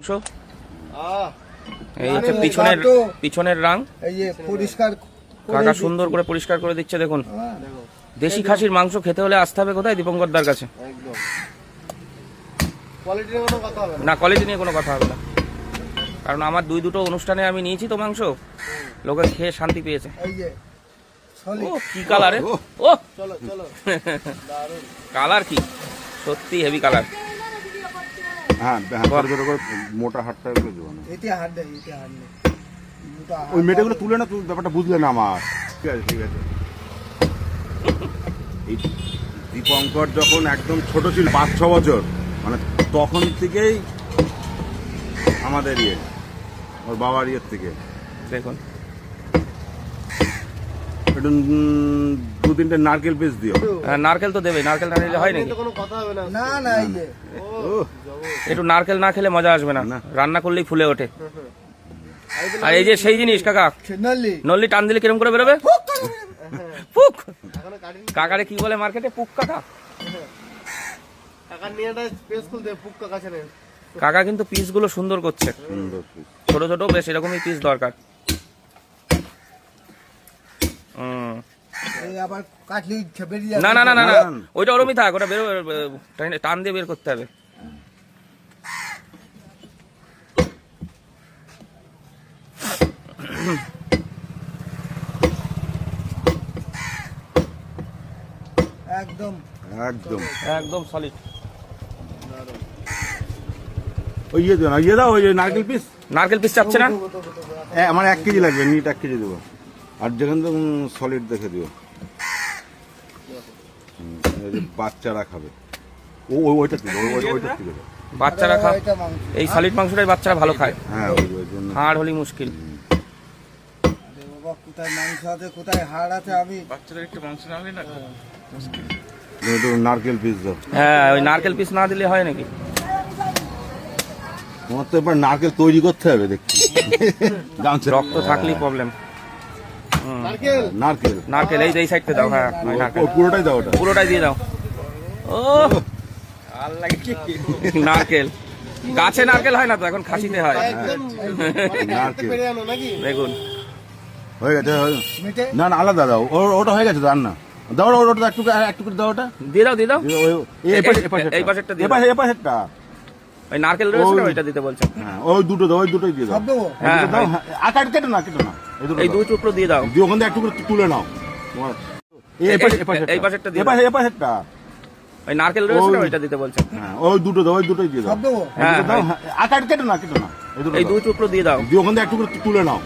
অংশ এই হচ্ছে পিছনের পিছনের রাং। এই যে পরিষ্কার কাকা সুন্দর করে পরিষ্কার করে দিচ্ছে দেখুন। হ্যাঁ, দেশি খাসির মাংস খেতে হলে আসতে হবে কোথায়? কাছে। না। কোয়ালিটি নিয়ে কোনো কথা হবে না। কারণ আমার দুই দুটো অনুষ্ঠানে আমি নিয়েছি তো মাংস। লোকে খেয়ে শান্তি পেয়েছে। ও কি ও কালার কি? সত্যি হেভি কালার হ্যাঁ হ্যাঁ মোটা হাটটা গুলো দেবো না এতে হাত দেয় এতে হাত নেই। ওই মেটেগুলো তুলে না তুমি ব্যাপারটা বুঝলে না আমার। ঠিক আছে ঠিক আছে। এই দীপঙ্কর যখন একদম ছোট ছিল পাঁচ ছ বছর মানে তখন থেকেই আমাদের ইয়ে ওর বাবার ইয়ের থেকে। দেখুন। একটু দু তিনটে নারকেল পিস দিও। হ্যাঁ, নারকেল তো দেবে নারকেল না দিলে হয় নাকি? তো কোনো কথা হবে না। না না এই যে। ও ও একটু নারকেল না খেলে মজা আসবে না। না। রান্না করলেই ফুলে ওঠে। আর এই যে সেই জিনিস কাকা? নল্লি। টান দিলে কিরম করে বেরোবে? পুক কাকারে কি বলে মার্কেটে? পুক কাকা। কাকা কিন্তু পিসগুলো সুন্দর করছে। ছোট ছোট বেশ এরকমই পিস দরকার। না না না না না না। ওইটা ওরমই থাক ওটা বেরো টান- টান দিয়ে বের করতে হবে একদম একদম একদম সলিড ওই ইয়ে দাও ইয়ে দাও ওই নারকেল পিস নারকেল পিস চাচ্ছে না আমার এক কেজি লাগবে নিট এক কেজি দেবো আর যেখানে তো সলিড দেখে দিও। হুম, এই যে বাচ্চারা খাবে। ও ওই ওইটা থেকে ওই ওইটা থেকে বাচ্চারা খা এই সলিড মাংসটাই বাচ্চারা ভালো খায়। হ্যাঁ ওই ওই জন্য। হাড় হলি মুশকিল। কোথায় মাংস আছে কোথায় হাড় আছে আমি একটু নারকেল পিস দাও। হ্যাঁ ওই নারকেল পিস না দিলে হয় নাকি? তোমার তো এবার নারকেল তৈরি করতে হবে দেখছি। রক্ত থাকলেই প্রবলেম নারকেল? নারকেল। নারকেল এই যে এই সাইডটা দাও হ্যাঁ পুরোটাই দাও ওটা। পুরোটাই দিয়ে দাও। ও নারকেল। গাছে নারকেল হয় না তো এখন খাসিতে হয়। নাকি? দেখুন। হয়ে গেছে না না আলাদা দাও। ওটা হয়ে গেছে রান্না। দাও ওটা- ওটা একটু একটু করে দাও ওটা। দিয়ে দাও দিয়ে দাও। এই পাশে- এই পাশেরটা। দিয়ে এই পাশে- এই পাশেরটা। ওই নারকেল রয়েছে না ওই- ওইটা দিতে বলছে হ্যাঁ ওই দুটো দাও ওই দুটোই দিয়ে দাও। সব দেবো? হ্যাঁ, দাও হ্যাঁ, আর কেটে না কেটে না এই দুটো দুই টুকরো দিয়ে দাও। দিয়ে ওখান থেকে একটু করে তুলে নাও। এই- এই পাশে- এই দিয়ে পাশে- একটা পাশেরটা। ওই নারকেল রয়েছে না ওইটা দিতে বলছে। হ্যাঁ ওই দুটো দাও ওই দুটোই দিয়ে দাও। সব দেবো? হ্যাঁ, দাও হ্যাঁ, কাট- না কেটে না এই দুটো। দিয়ে দাও। দিয়ে ওখান থেকে একটু করে তুলে নাও।